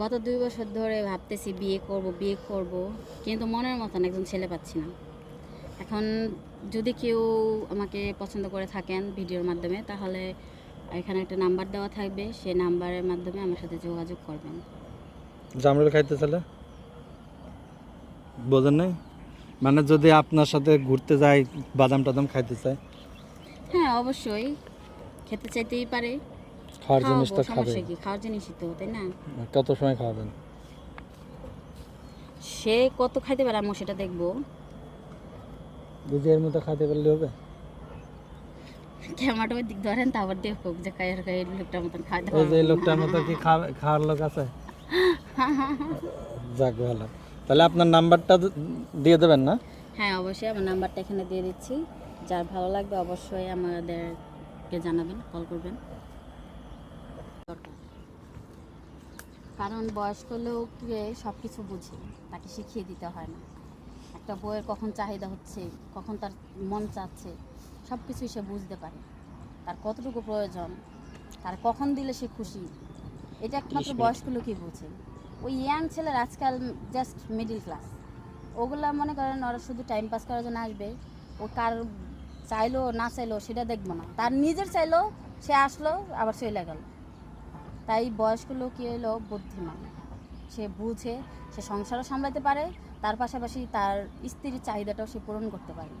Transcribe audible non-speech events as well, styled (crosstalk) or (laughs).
গত দুই বছর ধরে ভাবতেছি বিয়ে করব বিয়ে করব কিন্তু মনের মতন একজন ছেলে পাচ্ছি না। এখন যদি কেউ আমাকে পছন্দ করে থাকেন ভিডিওর মাধ্যমে তাহলে এখানে একটা নাম্বার দেওয়া থাকবে সেই নাম্বারের মাধ্যমে আমার সাথে যোগাযোগ করবেন। জামরুল খাইতে চলে বোঝেন নাই? মানে যদি আপনার সাথে ঘুরতে যায় বাদাম টাদাম খাইতে চায় হ্যাঁ অবশ্যই। খেতে চাইতেই পারে। খাওয়ার খাবে সমস্যা কি? খাওয়ার জিনিসই তো তাই না? কত সময় খাওয়াবেন? সে কত খাইতে পারে আমি সেটা দেখব। নিজের মতো খাইতে পারলে হবে? ক্যামেরাটা দিক ধরেন তারপর দেখো যে কায়ের কায়ে লোকটার মতন এই যে লোকটার মতো কি খাওয়া- খাওয়ার লোক আছে? (laughs) যাক ভালো। তাহলে আপনার নাম্বারটা দিয়ে দেবেন না? হ্যাঁ অবশ্যই আমার নাম্বারটা এখানে দিয়ে দিচ্ছি। যার ভালো লাগবে অবশ্যই আমাদেরকে জানাবেন কল করবেন। দরকার। কারণ বয়স্ক লোককে সব কিছু বুঝে তাকে শিখিয়ে দিতে হয় না। একটা বইয়ের কখন চাহিদা হচ্ছে কখন তার মন চাচ্ছে সব কিছুই সে বুঝতে পারে। তার কতটুকু প্রয়োজন তার কখন দিলে সে খুশি এটা একমাত্র বয়স্ক লোকই বুঝে। ওই ইয়াং ছেলের আজকাল জাস্ট মিডিল ক্লাস ওগুলা মনে করেন ওরা শুধু টাইম পাস করার জন্য আসবে ও কার চাইলো না চাইলো সেটা দেখব না। তার নিজের চাইলো সে আসলো আবার চলে গেল। তাই বয়স্ক লোক কী বুদ্ধিমান। সে বুঝে, সে সংসারও সামলাতে পারে, তার পাশাপাশি তার স্ত্রীর চাহিদাটাও সে পূরণ করতে পারে।